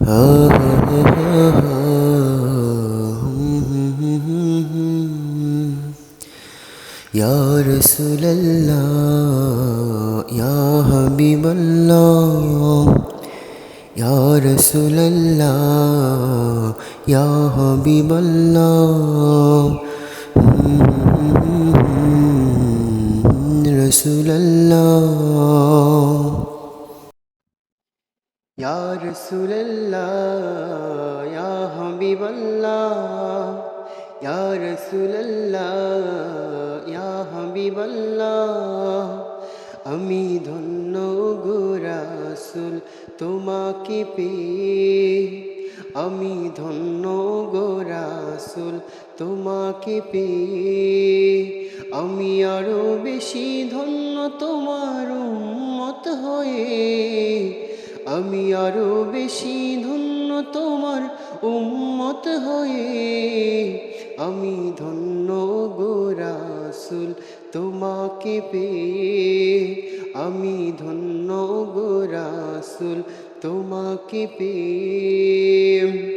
یا رسول اللہ یا حبیب اللہ یا رسول اللہ یا حبیب اللہ رسول اللہ ইয়ার সুল্লাহ হবিবল্লাহ ইয়ার সুল্লাহ হবিবল্লাহ আমি ধন্য গোরাসুল তোমাকে পে আমি ধন্য গোরাসুল তোমাকে পে আমি আরও বেশি ধন্য তোমার মত হয়ে আমি আরও বেশি ধন্য তোমার উম্মত হয়ে। আমি ধন্য গোরাসুল তোমাকে পেয়ে। আমি ধন্য গোরাসুল তোমাকে পেয়ে।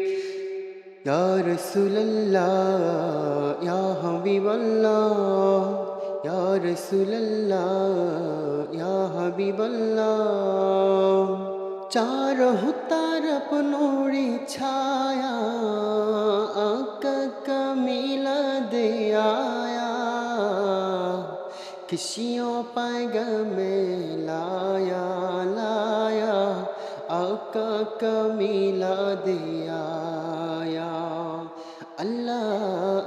রসুল্লাহ ইয়া ইয়া রসুল্লাহ বিবল্লা चारह तार पनोड़ी छाया, आँख कमीला दे आया। किसियों पैग में लाया लाया आका कमीला दे आया। अल्लाह